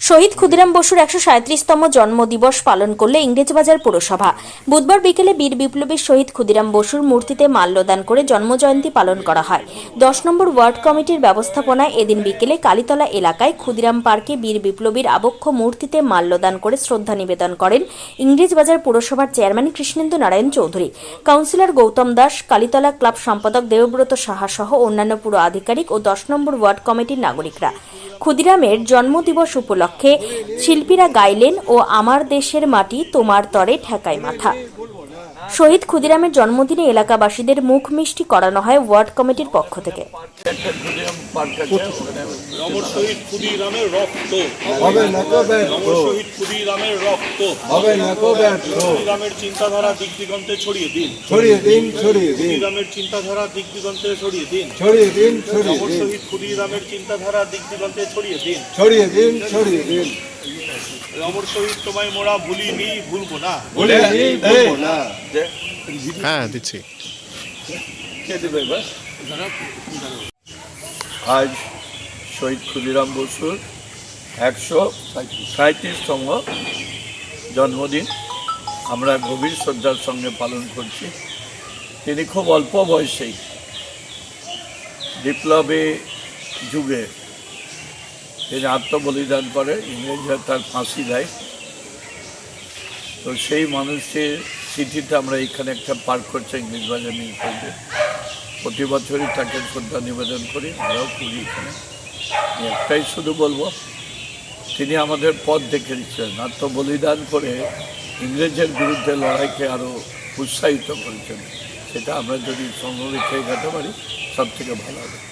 শহীদ ক্ষুদিরাম বসুর একশো সাঁত্রিশতম জন্মদিবস পালন করলে ইংরেজবাজার পুরসভা। বুধবার বিকেলে বীর বিপ্লবী শহীদ ক্ষুদিরাম বসুর মূর্তিতে মাল্যদান করে জন্মজয়ন্তী পালন করা হয়। দশ নম্বর ওয়ার্ড কমিটির ব্যবস্থাপনায় এদিন বিকেলে কালীতলা এলাকায় ক্ষুদিরাম পার্কে বীর বিপ্লবীর আবক্ষ মূর্তিতে মাল্যদান করে শ্রদ্ধা নিবেদন করেন ইংরেজবাজার পুরসভার chairman Krishnendu Narayan Chowdhury. Councillor Goutam Das, Kalitala club সম্পাদক দেবব্রত সাহা সহ অন্যান্য পুর আধিকারিক ও দশ নম্বর ওয়ার্ড কমিটির নাগরিকরা। ক্ষুদিরামের জন্মদিবস উপলক্ষে শিল্পীরা গাইলেন ও আমার দেশের মাটি তোমার তরে ঠেকায় মাথা। শহীদ ক্ষুদিরামের জন্মদিনে এলাকাবাসীদের মুখ মিষ্টি করানো হয় ওয়ার্ড কমিটির পক্ষ থেকে। একটা ক্ষুদিরাম পার্ক আছে ওখানে অমর শহীদ ক্ষুদিরামের রক্ত। হবে না কো অমর শহীদ ক্ষুদিরামের রক্ত। হবে না কো ক্ষুদিরামের চিন্তাধারা দিক দিগন্তে ছড়িয়ে দিন। ছড়িয়ে দিন ছড়িয়ে দিন। ক্ষুদিরামের চিন্তাধারা দিক দিগন্তে ছড়িয়ে দিন। ছড়িয়ে দিন ছড়িয়ে অমর শহীদ ক্ষুদিরামের চিন্তাধারা দিক দিগন্তে ছড়িয়ে দিন। ছড়িয়ে দিন ছড়িয়ে দিন। অমর শহীদ তোমায় মোরা ভুলিনি ভুলবো না। নেই না হ্যাঁ দিচ্ছি। কে দেবে এবার? আজ শহীদ ক্ষুদিরাম বসুর একশো সাঁত্রিশতম জন্মদিন। আমরা গভীর শ্রদ্ধার সঙ্গে পালন করছি। তিনি খুব অল্প বয়সেই বিপ্লবী যুগে তিনি আত্মবলিদান করে ইংরেজরা তার ফাঁসি দেয়। তো সেই মানুষটির স্মৃতিতে আমরা এখানে একটা পার্ক করছি ইংলিশ বাজার নিউজে প্রতি বছরই তাকে শ্রদ্ধা নিবেদন করি, আমরাও করি এখানে। একটাই শুধু বলব, তিনি আমাদের পথ দেখে দিচ্ছেন। আত্মবলিদান করে ইংরেজের বিরুদ্ধে লড়াইকে আরও উৎসাহিত করেছেন। সেটা আমরা যদি রেখে যেতে পারি সব থেকে ভালো হবে।